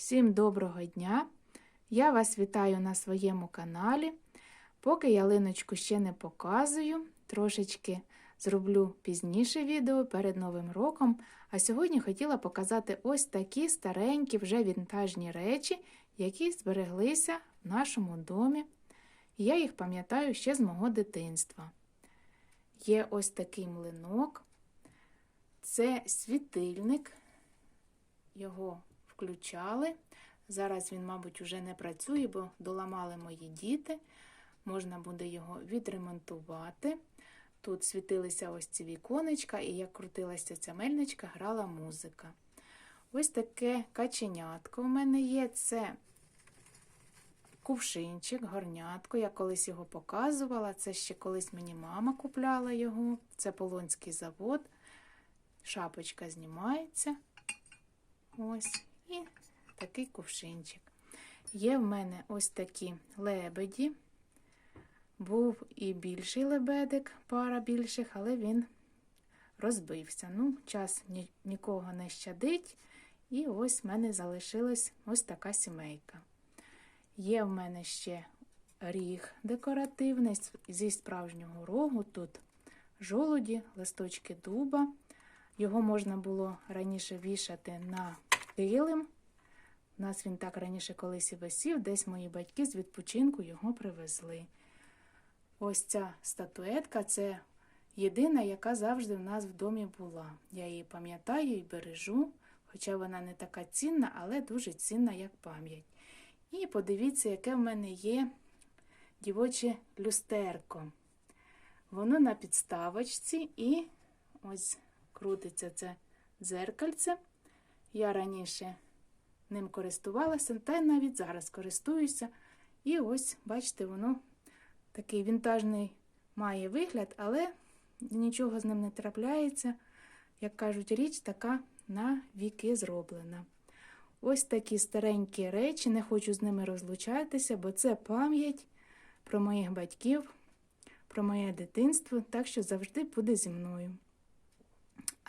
Всім доброго дня! Я вас вітаю на своєму каналі. Поки ялиночку ще не показую, трошечки зроблю пізніше відео перед Новим роком. А сьогодні хотіла показати ось такі старенькі, вже вінтажні речі, які збереглися в нашому домі. Я їх пам'ятаю ще з мого дитинства. Є ось такий млинок, це світильник, його включали. Зараз він, мабуть, уже не працює, бо доламали мої діти. Можна буде його відремонтувати. Тут світилися ось ці віконечка, і як крутилася ця мельничка, грала музика. Ось таке каченятко в мене є. Це кувшинчик, горнятко. Я колись його показувала. Це ще колись мені мама купляла його. Це Полонський завод. Шапочка знімається. Ось. І такий кувшинчик. Є в мене ось такі лебеді. Був і більший лебедик, пара більших, але він розбився. Ну, час ні, нікого не щадить. І ось в мене залишилась ось така сімейка. Є в мене ще ріг декоративний зі справжнього рогу. Тут жолуді, листочки дуба. Його можна було раніше вішати на килим. У нас він так раніше колись і висів, десь мої батьки з відпочинку його привезли. Ось ця статуетка це єдина, яка завжди в нас в домі була. Я її пам'ятаю і бережу, хоча вона не така цінна, але дуже цінна, як пам'ять. І подивіться, яке в мене є дівоче люстерко. Воно на підставочці і ось крутиться це дзеркальце. Я раніше ним користувалася, та й навіть зараз користуюся. І ось, бачите, воно такий вінтажний має вигляд, але нічого з ним не трапляється. Як кажуть, річ така на віки зроблена. Ось такі старенькі речі, не хочу з ними розлучатися, бо це пам'ять про моїх батьків, про моє дитинство, так що завжди буде зі мною.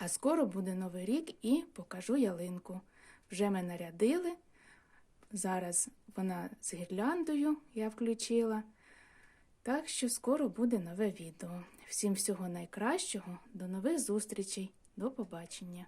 А скоро буде новий рік і покажу ялинку. Вже ми нарядили. Зараз вона з гірляндою я включила. Так що скоро буде нове відео. Всім всього найкращого, до нових зустрічей, до побачення!